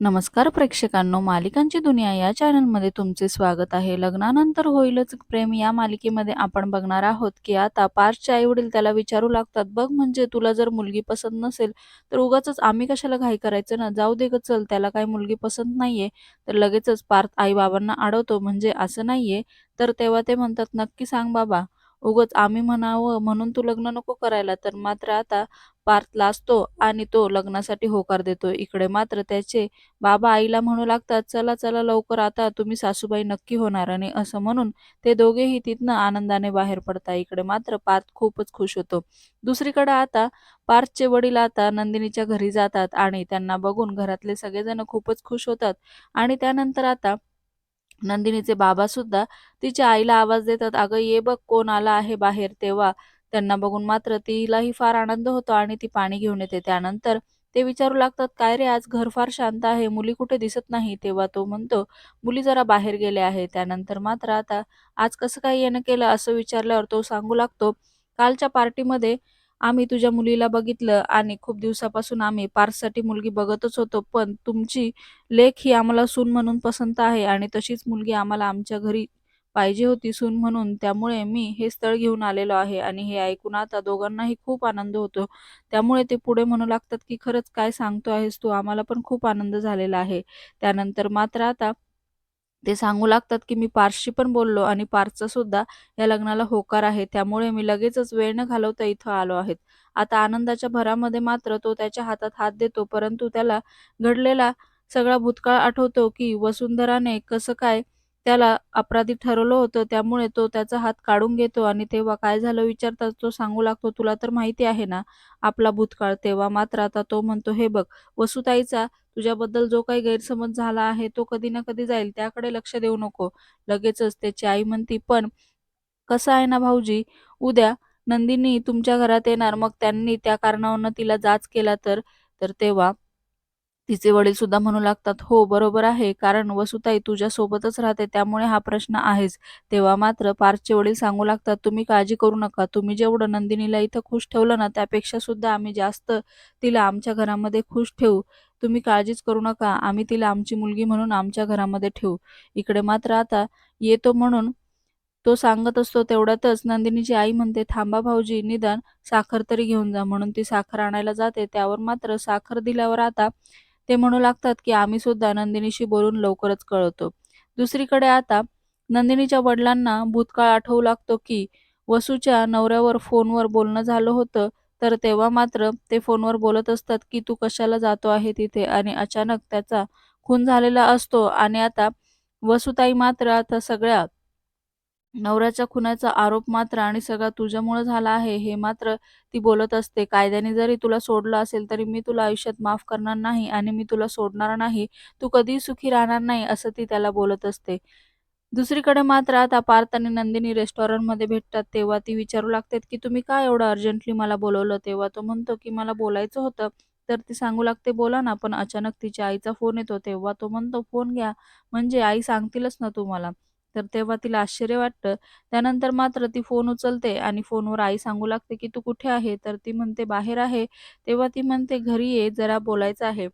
नमस्कार प्रेक्षकांनो मालिकांची दुनिया या चॅनलमध्ये तुमचे स्वागत आहे. लग्नानंतर होईलच प्रेम या मालिकेमध्ये आपण बघणार आहोत की आता पार्सचे आई वडील त्याला विचारू लागतात बघ म्हणजे तुला जर मुलगी पसंत नसेल तर उगाच आम्ही कशाला घाई करायचं ना? जाऊ दे ग चल त्याला काही मुलगी पसंत नाहीये. तर लगेचच पार्थ आई बाबांना अडवतो म्हणजे असं नाहीये? तर तेव्हा ते म्हणतात नक्की सांग बाबा. उगच आम्ही म्हणावं म्हणून तू लग्न नको करायला. तर मात्र आता पार्थ लाजतो आणि तो लग्नासाठी होकार देतो इकडे मात्र त्याचे बाबा आईला म्हणू लागतात चला चला लवकर आता तुम्ही सासूबाई नक्की होणार. आणि असं म्हणून ते दोघेही तिथनं आनंदाने बाहेर पडतात. इकडे मात्र पार्थ खूपच खुश होतो. दुसरीकडे आता पार्थचे वडील आता नंदिनीच्या घरी जातात आणि त्यांना बघून घरातले सगळेजण खूपच खुश होतात. आणि त्यानंतर आता नंदिनीचे बाबा सुद्धा तिच्या आईला आवाज देतात अगं ये बघ कोण आला आहे बाहेर तेव्हा. त्यांना बघून मात्र तिलाही फार आनंद होतो आणि ती पाणी घेऊन येते. त्यानंतर ते विचारू लागतात काय रे आज घर फार शांत आहे मुली कुठे दिसत नाही? तेव्हा तो म्हणतो मुली जरा बाहेर गेले आहे त्यानंतर मात्र आता आज कसं काय येणं केलं असं विचारल्यावर तो सांगू लागतो कालच्या पार्टीमध्ये आम्ही तुझ्या मुलीला बघितलं आणि खूप दिवसापासून आम्ही पार्ससाठी मुलगी बघतच होतो पण तुमची लेख ही आम्हाला सून म्हणून पसंत आहे आणि तशीच मुलगी आम्हाला आमच्या घरी पाहिजे होती सून म्हणून. त्यामुळे मी हे स्थळ घेऊन आलेलो आहे आणि हे ऐकून आता दोघांनाही खूप आनंद होतो. त्यामुळे ते पुढे म्हणू लागतात की खरंच काय सांगतो आहेस तू? आम्हाला पण खूप आनंद झालेला आहे. त्यानंतर मात्र आता ते सांगू लागतात की मी पार्सशी पण बोललो आणि पार्सचा सुद्धा या लग्नाला होकार आहे. त्यामुळे मी लगेचच वेळ न घालवता इथं आलो आहेत. आता आनंदाच्या भरामध्ये मात्र तो त्याच्या हातात हात देतो परंतु त्याला घडलेला सगळा भूतकाळ आठवतो की वसुंधराने कसं काय त्याला अपराधी ठरवलं होतं त्यामुळे तो त्याचा हात काढून घेतो आणि तेव्हा काय झालं विचारतात तो सांगू लागतो तुला तर माहिती आहे ना आपला भूतकाळ तेव्हा मात्र आता तो म्हणतो हे बघ वसुताईचा तुझ्याबद्दल जो काही गैरसमज झाला आहे तो कधी ना कधी जाईल त्याकडे लक्ष देऊ नको. लगेचच त्याची आई म्हणती पण कसं आहे ना भाऊजी उद्या नंदिनी तुमच्या घरात येणार मग त्यांनी त्या कारणावरनं तिला जाच केला तर तर तेव्हा तिचे वडील सुद्धा म्हणू लागतात हो बरोबर आहे कारण वसुताई तुझ्या सोबतच राहते त्यामुळे हा प्रश्न आहेच. तेव्हा मात्र पार्थचे वडील सांगू लागतात तुम्ही काळजी करू नका तुम्ही जेवढं नंदिनीला इथं खुश ठेवलं ना त्यापेक्षा सुद्धा आम्ही जास्त तिला आमच्या घरामध्ये खुश ठेवू. तुम्ही काळजीच करू नका. आम्ही तिला आमची मुलगी म्हणून आमच्या घरामध्ये ठेवू. इकडे मात्र आता येतो म्हणून तो सांगत असतो तेवढ्यातच नंदिनीची आई म्हणते थांबा भाऊजी निदान साखर तरी घेऊन जा. म्हणून ती साखर आणायला जाते. त्यावर मात्र साखर दिल्यावर आता ते म्हणू लागतात की आम्ही सुद्धा नंदिनीशी बोलून लवकरच कळवतो. दुसरीकडे आता नंदिनीच्या वडिलांना भूतकाळ आठवू लागतो की वसूच्या नवऱ्यावर फोनवर बोलणं झालं होतं. तर तेव्हा मात्र ते फोनवर बोलत असतात की तू कशाला जातो आहे तिथे? आणि अचानक त्याचा खून झालेला असतो. आणि आता वसुताई मात्र आता सगळ्या नवऱ्याच्या खुनाचा आरोप मात्र आणि सगळा तुझ्यामुळे झाला आहे हे मात्र ती बोलत असते. कायद्याने जरी तुला सोडलं असेल तरी मी तुला आयुष्यात माफ करणार नाही आणि मी तुला सोडणार नाही. तू कधीही सुखी राहणार नाही असं ती त्याला बोलत असते. दुसरीकडे मात्र आता पार्थ आणि नंदिनी रेस्टॉरंटमध्ये भेटतात तेव्हा ती विचारू लागतात की तुम्ही काय एवढं अर्जंटली मला बोलवलं? तेव्हा तो म्हणतो की मला बोलायचं होतं. तर ती सांगू लागते बोला ना. पण अचानक तिच्या आईचा फोन येतो तेव्हा तो म्हणतो फोन घ्या. म्हणजे आई सांगतीलच ना तुम्हाला तर तेव्हा तिला आश्चर्य वाटतं. त्यानंतर मात्र ती फोन उचलते आणि फोनवर आई सांगू लागते की तू कुठे आहे? तर ती म्हणते बाहेर आहे. तेव्हा ती म्हणते घरी ये. जरा बोलायचं आहे.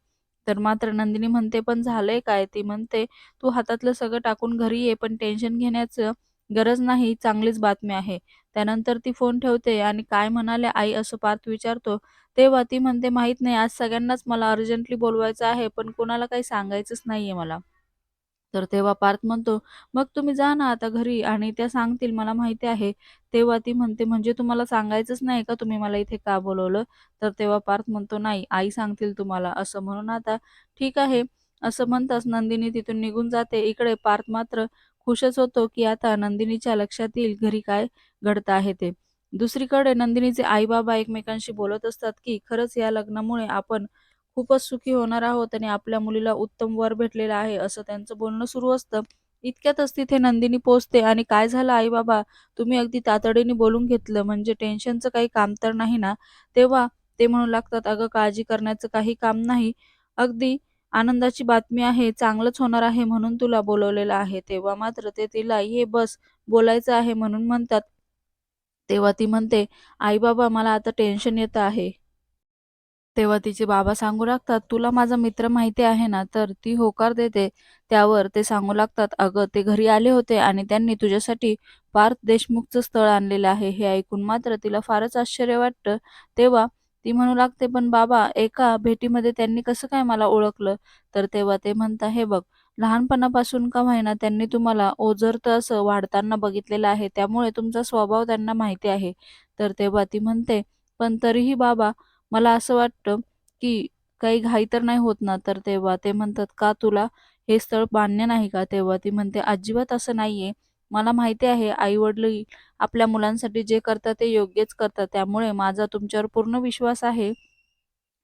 तर मात्र नंदिनी म्हणते पण झालंय काय? ती म्हणते तू हातातलं सगळं टाकून घरी ये पण टेन्शन घेण्याचं गरज नाही चांगलीच बातमी आहे. त्यानंतर ती फोन ठेवते आणि काय म्हणाले आई असं पार्थ विचारतो. तेव्हा ती म्हणते माहीत नाही आज सगळ्यांनाच मला अर्जंटली बोलवायचं आहे पण कोणाला काही सांगायचंच नाहीये मला. तर तेव्हा पार्थ म्हणतो मग तुम्ही जा ना आता घरी आणि त्या सांगतील मला माहिती आहे. तेव्हा ती म्हणते म्हणजे तुम्हाला सांगायचंच नाही का तुम्ही मला इथे का बोलवलं? तर तेव्हा पार्थ म्हणतो नाही आई सांगतील तुम्हाला. असं म्हणून आता ठीक आहे. असं म्हणताच नंदिनी तिथून निघून जाते. इकडे पार्थ मात्र खुशच होतो की आता नंदिनीच्या लक्षात येईल घरी काय घडत आहे ते. दुसरीकडे नंदिनीचे आई बाबा एकमेकांशी बोलत असतात की खरंच या लग्नामुळे आपण खूपच सुखी होणार आहोत आणि आपल्या मुलीला उत्तम वर भेटलेला आहे असं त्यांचं बोलणं सुरू असतं. इतक्यातच तिथे नंदिनी पोचते आणि काय झालं आई बाबा तुम्ही अगदी तातडीने बोलून घेतलं म्हणजे टेन्शनचं काही काम तर नाही ना? तेव्हा ते म्हणू लागतात अगं काळजी करण्याचं काही काम नाही. अगदी आनंदाची बातमी आहे चांगलंच होणार आहे म्हणून तुला बोलवलेलं आहे. तेव्हा मात्र ते तिला हे बस बोलायचं आहे म्हणून म्हणतात. तेव्हा ती म्हणते आई बाबा मला आता टेन्शन येत आहे. तेव्हा तिचे बाबा सांगू लागतात, "तुला माझा मित्र माहिती आहे ना?" तर ती होकार देते. त्यावर ते सांगू लागतात, "अगं, ते घरी आले होते आणि त्यांनी तुझ्यासाठी पार्थ देशमुखचं स्थळ आणलेलं आहे." हे ऐकून मात्र तिला फारच आश्चर्य वाटतं. तेव्हा ती म्हणू लागते, "पण बाबा, एका भेटीमध्ये त्यांनी कसं काय मला ओळखलं?" तर तेव्हा ते म्हणता "हे बघ, लहानपणापासून का व्हायना त्यांनी तुम्हाला ओझरतं असं वाढताना बघितलेलं आहे. त्यामुळे तुमचा स्वभाव त्यांना माहिती आहे." तर तेव्हा ती म्हणते, "पण तरीही बाबा, मला असं वाटतं, की काही घाई तर नाही होत ना? तर तेव्हा ते म्हणतात, "का तुला हे स्थळ मान्य नाही का?" तेव्हा ती म्हणते, "अजिबात असं नाहीये. मला माहिती आहे आई-वडील आपल्या मुलांसाठी जे करतात ते योग्यच करतात. त्यामुळे माझा तुमच्यावर पूर्ण विश्वास आहे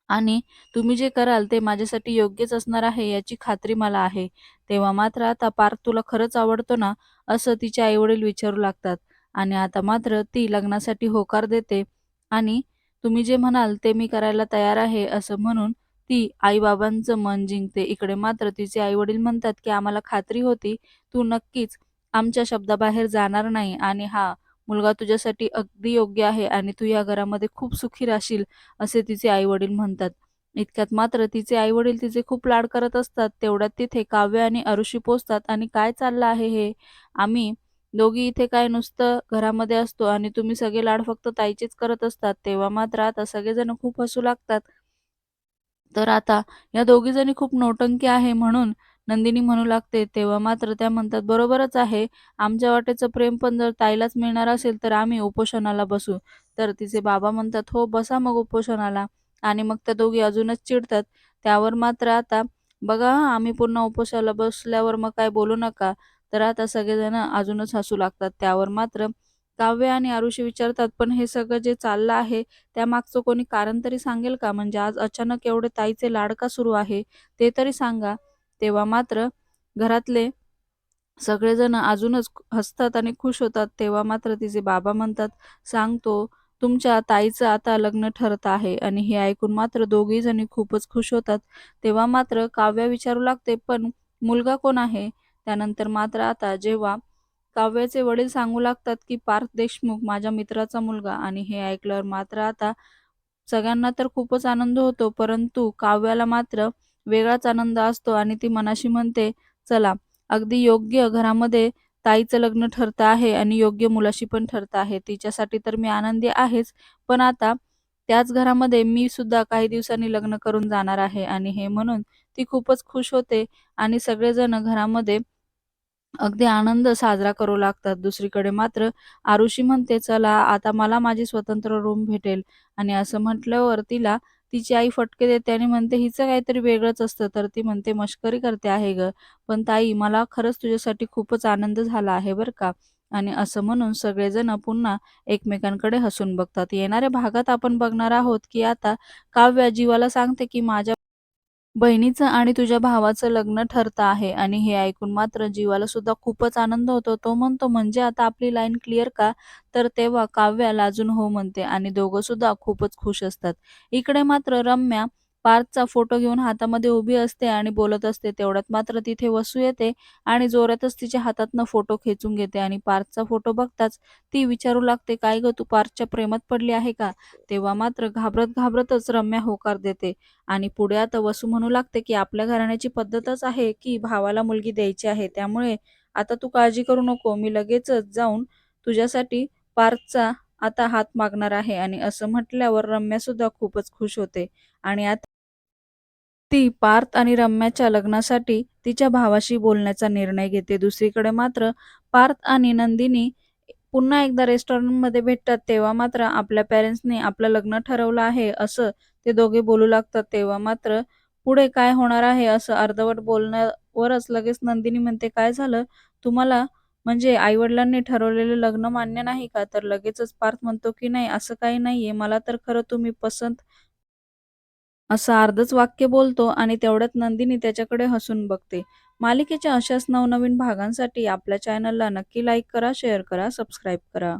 आणि तुम्ही जे कराल ते माझ्यासाठी योग्यच असणार आहे याची खात्री मला आहे." तेव्हा मात्र आता पार्थ तुला खरंच आवडतो ना? असं तिचे आई-वडील विचारू लागतात आणि आता मात्र ती लग्नासाठी होकार देते आणि तुम्ही जे म्हणाल ते मी करायला तयार आहे असं म्हणून ती आई-बाबांचं मन जिंकते. इकडे मात्र तिचे आई-वडील म्हणतात, की आम्हाला खात्री होती तू नक्कीच आमच्या शब्दाबाहेर जाणार नाही आणि हा मुलगा तुझ्यासाठी अगदी योग्य आहे आणि तू या घरामध्ये खूप सुखी राहशील, असे तिचे आई-वडील म्हणतात. इतक्यात मात्र तिचे आई-वडील तिचे खूप लाड करत असतात. तेवढ्यात तिथे काव्य आणि अरुषी पोचतात आणि "काय चाललं आहे हे? आम्ही दोघी इथे काय नुसतं घरामध्ये असतो आणि तुम्ही सगळे लाड फक्त ताईचेच करत असतात." तेव्हा मात्र आता सगळेजण खूप हसू लागतात. तर आता या दोघी जणी खूप नौटंकी आहे म्हणून नंदिनी म्हणू लागते. तेव्हा मात्र त्या म्हणतात, "बरोबरच आहे. आमच्या वाटेचं प्रेम पण जर ताईलाच मिळणार असेल तर आम्ही उपोषणाला बसू." तर तिचे बाबा म्हणतात, "हो, बसा मग उपोषणाला." आणि मग त्या दोघी अजूनच चिडतात. त्यावर मात्र आता, "बघा आम्ही पुन्हा उपोषणाला बसल्यावर मग काय बोलू नका." तर आता सगळेजण अजूनच हसू लागतात. त्यावर मात्र काव्य आणि आरुषी विचारतात, "पण हे सगळं जे चाललं आहे त्यामागचं कोणी कारण तरी सांगेल का? म्हणजे आज अचानक एवढे ताईचे लाड का सुरू आहे? ते तरी सांगा." तेव्हा मात्र घरातले सगळेजण अजूनच हसतात आणि खुश होतात. तेव्हा मात्र तिचे बाबा म्हणतात, "सांगतो, तुमच्या ताईचं आता लग्न ठरत आहे." आणि हे ऐकून मात्र दोघी जणी खूपच खुश होतात. तेव्हा मात्र काव्या विचारू लागते, "पण मुलगा कोण आहे?" त्यानंतर मात्र आता जेव्हा काव्याचे वडील सांगू लागतात, की "पार्थ देशमुख माझ्या मित्राचा मुलगा." आणि हे ऐकल्यावर मात्र आता सगळ्यांना तर खूपच आनंद होतो, परंतु काव्याला मात्र वेगळाच आनंद असतो आणि ती मनाशी म्हणते, "चला, अगदी योग्य घरामध्ये ताईचं लग्न ठरतं आहे आणि योग्य मुलाशी पण ठरतं आहे. तिच्यासाठी तर मी आनंदी आहेच, पण आता त्याच घरामध्ये मी सुद्धा काही दिवसांनी लग्न करून जाणार आहे." आणि हे म्हणून ती खूपच खुश होते आणि सगळेजण घरामध्ये अगदी आनंद साजरा करू लागतात. दुसरीकडे मात्र आरुषी म्हणते, "चला, आता मला माझी स्वतंत्र रूम भेटेल." आणि असं म्हटल्यावर तिला तिची आई फटके देते आणि म्हणते, "हिचं काहीतरी वेगळंच असतं." तर ती म्हणते, "मश्करी करते आहे गं. पण ताई, मला खरंच तुझ्यासाठी खूपच आनंद झाला आहे बरं का." आणि असं म्हणून सगळेजण पुन्हा एकमेकांकडे हसून बघतात. येणाऱ्या भागात आपण बघणार आहोत, की आता काव्या जीवाला सांगते, की "माझ्या बहिणीचं आणि तुझ्या भावाचं लग्न ठरतं आहे." आणि हे ऐकून मात्र जीवाला सुद्धा खूपच आनंद होतो. तो म्हणतो, "म्हणजे आता आपली लाईन क्लिअर का?" तर तेव्हा काव्या लाजून हो म्हणते आणि दोघं सुद्धा खूपच खुश असतात. इकडे मात्र रम्या पार्थचा फोटो घेऊन हातामध्ये उभी असते आणि बोलत असते. तेवढ्यात मात्र तिथे वसू येते आणि जोरातच तिच्या हातातनं फोटो खेचून घेते आणि पार्थचा फोटो बघताच ती विचारू लागते, "काय गं, तू पार्थच्या प्रेमात पडली आहे का?" तेव्हा मात्र घाबरत घाबरतच रम्या होकार देते आणि पुढे आता वसू म्हणू लागते, की "आपल्या घराण्याची पद्धतच आहे, की भावाला मुलगी द्यायची आहे. त्यामुळे आता तू काळजी करू नको. मी लगेचच जाऊन तुझ्यासाठी पार्थचा आता हात मागणार आहे." आणि असं म्हटल्यावर रम्या सुद्धा खूपच खुश होते आणि आता ती पार्थ आणि रम्याच्या लग्नासाठी तिच्या भावाशी बोलण्याचा निर्णय घेते. दुसरीकडे मात्र पार्थ आणि नंदिनी पुन्हा एकदा रेस्टॉरंटमध्ये भेटतात. तेव्हा मात्र आपल्या पॅरेंट्सनी आपलं लग्न ठरवलं आहे, असं ते दोघे बोलू लागतात. तेव्हा मात्र पुढे काय होणार आहे, असं अर्धवट बोलण्यावरच लगेच नंदिनी म्हणते, "काय झालं? तुम्हाला म्हणजे आई-वडिलांनी ठरवलेलं लग्न मान्य नाही का?" तर लगेचच पार्थ म्हणतो, की "नाही, असं काही नाहीये. मला तर खरं तुम्ही पसंत" असं अर्धच वाक्य बोलतो आणि तेवढ्यात नंदिनी त्याच्याकडे हसून बघते. मालिकेच्या अशाच नवनवीन भागांसाठी आपल्या चॅनलला नक्की लाईक करा, शेअर करा, सबस्क्राईब करा.